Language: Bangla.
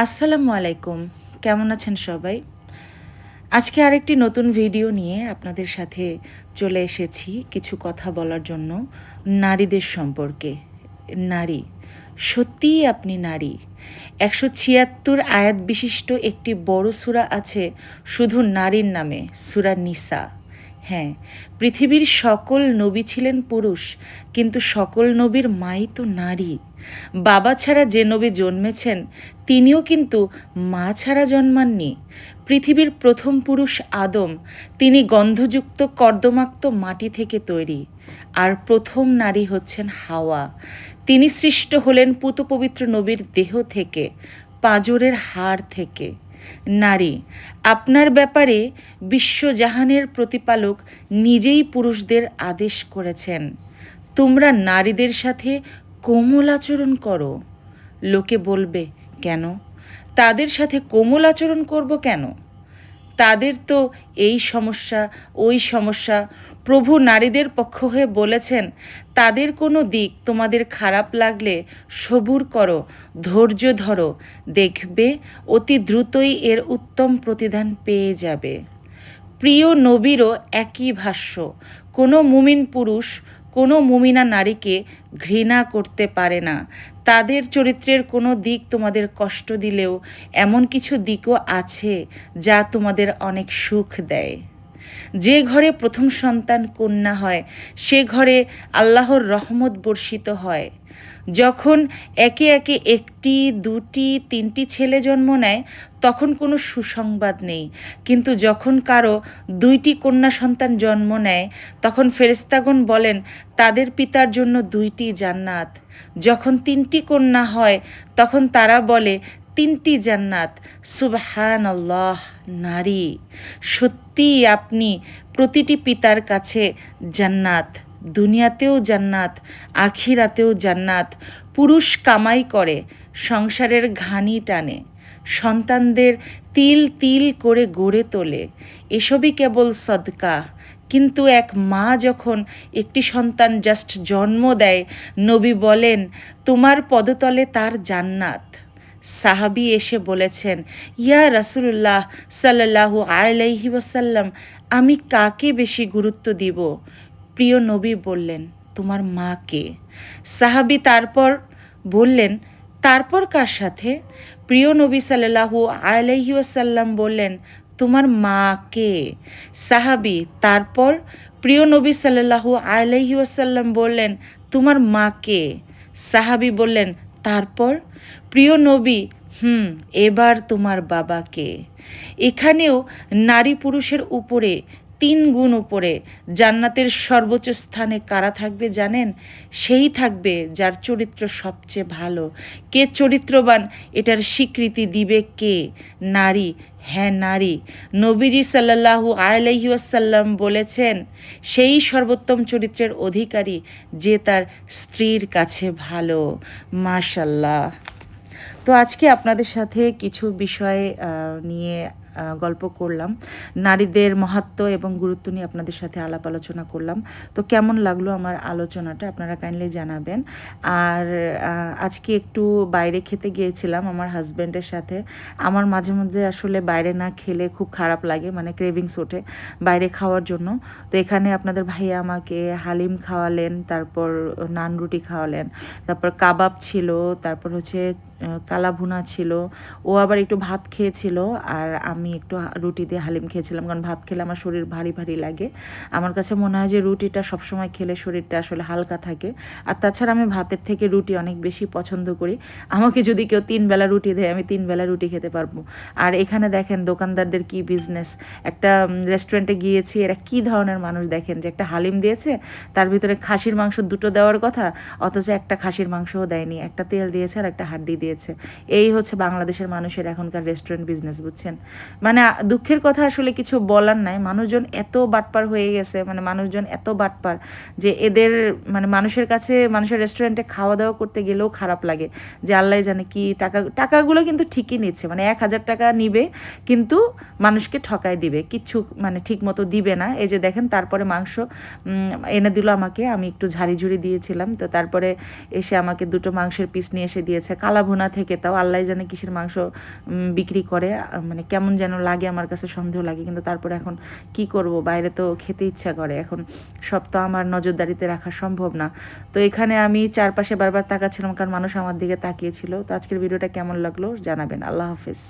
আসসালামু আলাইকুম। কেমন আছেন সবাই? আজকে আরেকটি নতুন ভিডিও নিয়ে আপনাদের সাথে চলে এসেছি কিছু কথা বলার জন্য নারীদের সম্পর্কে। নারী, সত্যিই আপনি নারী। একশো ছিয়াত্তর আয়াত বিশিষ্ট একটি বড় সূরা আছে শুধু নারীর নামে, সূরা নিসা। হ্যাঁ পৃথিবীর সকল নবী ছিলেন পুরুষ, কিন্তু সকল নবীর মাই তো নারী। বাবা ছাড়া যে নবী জন্মেছেন, তিনিও কিন্তু মা ছাড়া জন্মাননি। পৃথিবীর প্রথম পুরুষ আদম, তিনি গন্ধযুক্ত কর্দমাক্ত মাটি থেকে তৈরি। আর প্রথম নারী হচ্ছেন হাওয়া। তিনি সৃষ্ট হলেন পুতপবিত্র নবীর দেহ থেকে, পাঁজরের হাড় থেকে। নারী। আপনার ব্যাপারে বিশ্বজাহানের প্রতিপালক নিজেই পুরুষদের আদেশ করেছেন। তোমরা নারীদের সাথে কোমল আচরণ করো। লোকে বলবে, কেন? তাদের সাথে কোমল আচরণ করব কেন? তাদের তো এই সমস্যা, ওই সমস্যা প্রভু নারীদের পক্ষ হয়ে বলেছেন, তাদের কোনো দিক তোমাদের খারাপ লাগলে সবুর করো, ধৈর্য ধরো, দেখবে অতি দ্রুতই এর উত্তম প্রতিদান পেয়ে যাবে। প্রিয় নবীরও একই ভাষ্য, কোনো মুমিন পুরুষ, কোনো মুমিনা নারীকে ঘৃণা করতে পারে না। তাদের চরিত্রের কোনো দিক তোমাদের কষ্ট দিলেও এমন কিছু দিকও আছে যা তোমাদের অনেক সুখ দেয়। যে ঘরে প্রথম সন্তান কন্যা হয়, সে ঘরে আল্লাহর রহমত বর্ষিত হয়। যখন একে একে একটি, দুটি, তিনটি ছেলে জন্ম নেয়, তখন কোনো সুসংবাদ নেই। কিন্তু যখন কারও দুইটি কন্যা সন্তান জন্ম নেয়, তখন ফেরেস্তাগণ বলেন, তাদের পিতার জন্য দুইটি জান্নাত। যখন তিনটি কন্যা হয়, তখন তারা বলে তিনটি জান্নাত। সুবহান আল্লাহ নারী। সত্যি আপনি প্রতিটি পিতার কাছে জান্নাত, দুনিয়াতেও জান্নাত, আখিরাতেও জান্নাত। পুরুষ কামাই করে, সংসারের ঘানি টানে। সন্তানদের তিল তিল করে গড়ে তোলে। এসবই কেবল সদকা। কিন্তু এক মা যখন একটি সন্তান জাস্ট জন্ম দেয়, নবী বলেন, তোমার পদতলে তার জান্নাত। সাহাবি এসে বলেছেন, ইয়া রাসুল্লাহ সাল্লাহু আলাইহি ওয়াসাল্লাম, আমি কাকে বেশি গুরুত্ব দিব? প্রিয় নবী বললেন, তোমার মাকে। সাহাবি তারপর বললেন, তারপর কার সাথে? প্রিয় নবী সাল্লাহু আলাইহি ওয়াসাল্লাম বললেন, তোমার মাকে। সাহাবি তারপর প্রিয় নবী সাল্লাহু আলাইহি ওয়াসাল্লাম বললেন, তোমার মাকে? সাহাবি বললেন তারপর প্রিয় নবী হুম এবার তোমার বাবাকে। এখানেও নারী পুরুষের উপরে তিন গুণ উপরে। জান্নাতের সর্বোচ্চ স্থানে কারা থাকবে জানেন? সেই থাকবে যার চরিত্র সবচেয়ে ভালো। কে চরিত্রবান? এটার স্বীকৃতি দিবে কে? নারী। হ্যাঁ নারী। নবীজি সাল্লাহু আলাইহি আসাল্লাম বলেছেন, সেই সর্বোত্তম চরিত্রের অধিকারী যে তার স্ত্রীর কাছে ভালো। মাশাল্লাহ তো আজকে আপনাদের সাথে কিছু বিষয় নিয়ে গল্প করলাম। নারীদের মহাত্ম এবং গুরুত্ব নিয়ে আপনাদের সাথে আলাপ আলোচনা করলাম। তো কেমন লাগল আমার আলোচনাটা? আপনারা কাইন্ডলি জানাবেন। আর আজকে একটু বাইরে খেতে গিয়েছিলাম আমার হাজব্যান্ডের সাথে। আমার মাঝে মধ্যে আসলে বাইরে না খেলে খুব খারাপ লাগে মানে ক্রেভিংস ওঠে বাইরে খাওয়ার জন্য। তো এখানে আপনাদের ভাইয়া আমাকে হালিম খাওয়ালেন, তারপর নান রুটি খাওয়ালেন, তারপর কাবাব ছিল, তারপর হচ্ছে কালা ভুনা ছিল। ও আবার একটু ভাত খেয়েছিল, আর আমি একটু রুটি দিয়ে হালিম খেয়েছিলাম কারণ ভাত খেলে আমার শরীর ভারী ভারী লাগে। আমার কাছে মনে হয় যে রুটিটা সবসময় খেলে শরীরটা আসলে হালকা থাকে। আর তাছাড়া আমি ভাতের থেকে রুটি অনেক বেশি পছন্দ করি। আমাকে যদি কেউ তিন বেলা রুটি দেয়, আমি তিন বেলা রুটি খেতে পারব। আর এখানে দেখেন দোকানদারদের কি বিজনেস একটা রেস্টুরেন্টে গিয়েছি, এরা কি ধরনের মানুষ দেখেন? যে একটা হালিম দিয়েছে, তার ভিতরে খাসির মাংস দুটো দেওয়ার কথা, অথচ একটা খাসির মাংসও দেয়নি। একটা তেল দিয়েছে আর একটা হাড্ডি দিয়েছে। এই হচ্ছে বাংলাদেশের মানুষের এখনকার রেস্টুরেন্ট বিজনেস বুঝছেন? মানে দুঃখের কথা আসলে কিছু বলার নাই। মানুষজন এত বাটপার হয়ে গেছে মানে মানুষজন এত বাটপার যে এদের মানে মানুষের কাছে, মানুষের রেস্টুরেন্টে খাওয়া দাওয়া করতে গেলেও খারাপ লাগে যে আল্লাহ জানে কি টাকা, টাকাগুলো কিন্তু ঠিকই নিচ্ছে মানে এক হাজার টাকা নিবে কিন্তু মানুষকে ঠকায় দিবে, কিচ্ছু মানে ঠিক মতো দিবে না। এই যে দেখেন তারপরে মাংস এনে দিল আমাকে, আমি একটু ঝাড়ি ঝুড়ি দিয়েছিলাম, তো তারপরে এসে আমাকে দুটো মাংসের পিস নিয়ে এসে দিয়েছে, কালাভুনা থেকে, তাও আল্লাহ জানে কিসের মাংস বিক্রি করে মানে কেমন যেন লাগে, আমার কাছে সন্দেহ লাগে, কিন্তু তারপরে এখন কি করব? বাইরে তো খেতে ইচ্ছা করে, এখন সব তো আমার নজরদারিতে রাখা সম্ভব না। তো এখানে আমি চারপাশে বারবার তাকাচ্ছিলাম, কারণ মানুষ আমার দিকে তাকিয়েছিল। তো আজকের ভিডিওটা কেমন লাগল জানাবেন। আল্লাহ হাফেজ।